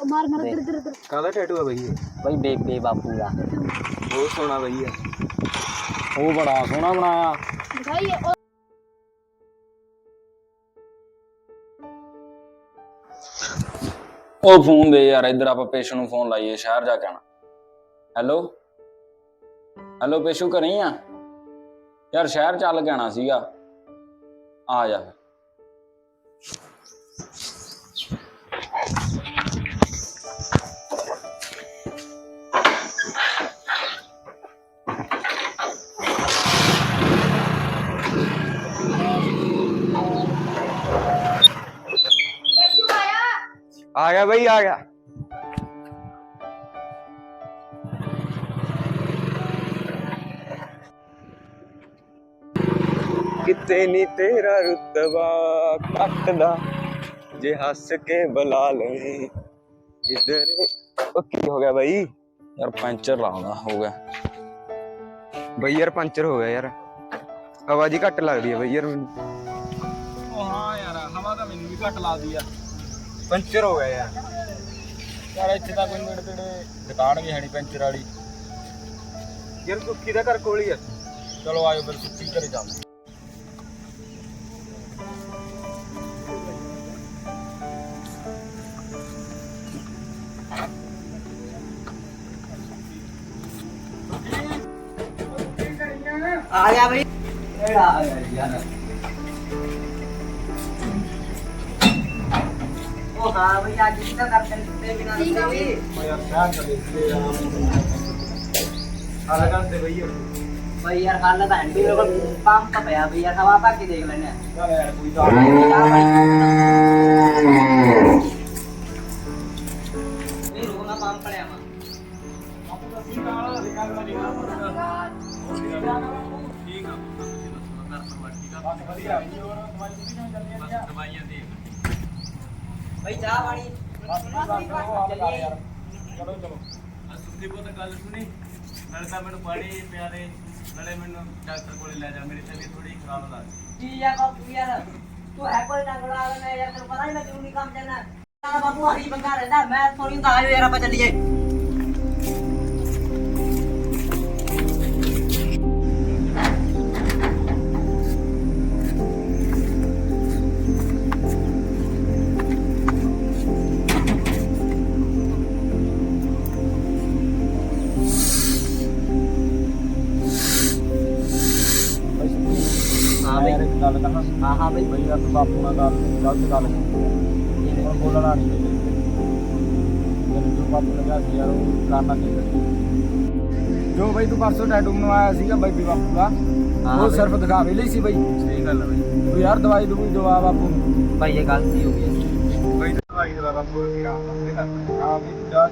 ਉਹ ਟੈਟੂ ਆ ਬਈ ਇਹ? ਬਈ ਬੇਬੇ ਬਾਪੂ ਦਾ। ਬਹੁਤ ਸੋਹਣਾ ਬਈ ਆ ਉਹ ਬੜਾ ਸੋਹਣਾ ਬਣਾਇਆ। ਦਿਖਾਈ ਇਹ ਉਹ ਫੋਨ ਦੇ ਯਾਰ ਇੱਧਰ ਆਪਾਂ ਪੇਸ਼ੂ ਨੂੰ ਫੋਨ ਲਾਈਏ ਸ਼ਹਿਰ ਜਾ ਕੇ ਆਣਾ ਹੈਲੋ? ਹੈਲੋ ਪੇਸ਼ੂ ਘਰੇ ਆ? ਯਾਰ ਸ਼ਹਿਰ ਚੱਲ ਕੇ ਆਣਾ ਸੀਗਾ। ਆ ਜਾ। ਫਿਰ ਆ ਗਿਆ ਬਈ ਆ ਗਿਆ ਕਿਤੇ ਨਹੀਂ ਤੇਰਾ ਰੁਤਬਾ ਕੱਟਦਾ ਜੇ ਹੱਸ ਕੇ ਬੁਲਾ ਲਵੇ ਇਧਰ ਉਹ ਕੀ ਹੋ ਗਿਆ ਬਈ ਯਾਰ ਪੈਂਚਰ ਲਾਉਂਦਾ ਹੋ ਗਿਆ ਬਈ ਯਾਰ ਪੰਚਰ ਹੋ ਗਿਆ ਯਾਰ ਆਵਾਜ਼ ਹੀ ਘੱਟ ਲੱਗਦੀ ਹੈ ਬਈ ਯਾਰ ਮੈਨੂੰ ਉਹ ਹਾਂ ਯਾਰ ਹਵਾ ਤਾਂ ਮੈਨੂੰ ਵੀ ਘੱਟ ਲੱਗਦੀ ਆ ਪੰਚਰ ਹੋ ਗਿਆ ਯਾਰ। ਯਾਰ ਇੱਥੇ ਤਾਂ ਕੋਈ ਨੇੜੇ ਤੇੜੇ ਦੁਕਾਨ ਵੀ ਹੈ ਨਹੀਂ ਪੈਂਚਰ ਵਾਲੀ। ਯਾਰ ਸੁੱਖੀ ਦਾ ਘਰ ਕੋਲ ਹੀ ਆ। ਚਲੋ ਆਇਓ ਫਿਰ ਸੁੱਤੀ ਘਰੇ ਚੱਲਦੇ ਆ ਗਿਆ ਬਈ। ਕਿਹੜਾ ਆ ਗਿਆ ਯਾਰ। ਹਾਂ ਬਈ ਅੱਜ ਕਿੱਦਾਂ ਦਰਸ਼ਨ ਕੀਤੇ ਬਿਨਾਂ ਦੱਸੇ ਵੀ ਓ ਯਾਰ ਸ਼ਹਿਰ ਚਲੇ ਤੇ ਹਾਲ ਕਰਦੇ ਬਈ ਯਾਰ ਬਈ ਯਾਰ ਹਾਲ ਤਾਂ ਐਂਡੀ ਕੋਲ ਪੰਪ ਪਿਆ ਬਈ ਯਾਰ ਹਵਾ ਭਰ ਕੇ ਦੇਖ ਲੈਣੇ ਆ। ਚੱਲ ਯਾਰ ਕੋਈ ਬਈ ਨਹੀਂ। ਰੋਣਾ ਪੰਪ ਲਿਆ ਵਾ ਬਈ ਚਾਹ ਪਾਣੀ। ਚੱਲੀਏ। ਚਲੋ ਚਲੋ। ਸੁੱਤੀ ਪੁੱਤ ਗੱਲ ਸੁਣੀ। ਨਾਲੇ ਤਾਂ ਮੈਨੂੰ ਪਾਣੀ ਪਿਆ ਦੇ ਨਾਲੇ ਮੈਨੂੰ ਡਾਕਟਰ ਕੋਲੇ ਲੈ ਜਾ। ਮੇਰੀ ਤਬੀਅਤ ਥੋੜੀ ਖਰਾਬ ਲੱਗ ਕੀ ਆ ਬਾਪੂ ਯਾਰ? ਤੂੰ ਹੈ ਕੋਈ ਟੰਗੜਾ ਵਾਲਾ ਯਾਰ ਤੈਨੂੰ ਪਤਾ ਹੀ ਮੈਂ ਨਹੀਂ ਕੰਮ ਜਾਣਾ ਨਾ ਬਾਪੂ ਆਹੀ ਬੰਗਾ ਰਹਿੰਦਾ ਮੈਂ ਥੋੜੀ ਹੁੰਦਾ ਆਜੋ ਯਾਰ ਆਪਾਂ ਚੱਲੀਏ। ਗੱਲ ਕਹਾਂ ਹਾਂ ਹਾਂ ਬਈ ਬਈ ਯਾਰ ਤੂੰ ਬਾਪੂ ਨਾਲ ਗੱਲ ਗਲਤ ਗੱਲ ਕੀਤੀ। ਹੁਣ ਬੋਲਣਾ ਨਹੀਂ ਮੈਨੂੰ ਜੋ ਬਾਪੂ ਨੇ ਕਿਹਾ ਸੀ ਯਾਰ ਉਹ ਕਰਨਾ ਨਹੀਂ ਜੋ ਬਈ ਤੂੰ ਪਰਸੋਂ ਟੈਟੂ ਬਣਵਾਇਆ ਸੀਗਾ ਬਈ ਬਾਪੂ ਦਾ ਹਾਂ ਉਹ। ਸਿਰਫ ਦਿਖਾਵੇ ਲਈ ਸੀ ਬਈ। ਸਹੀ ਗੱਲ ਹੈ ਬਈ। ਤੂੰ ਯਾਰ ਦਵਾਈ ਦੂਈ ਦਵਾ ਬਾਪੂ ਨੂੰ। ਭਾਈ ਇਹ ਗਲਤੀ ਹੋ ਗਈ। ਬਈ ਦਵਾਈ ਦਾ ਬਾਪੂ ਕੀ ਆ ਆ ਵੀ ਜਾ।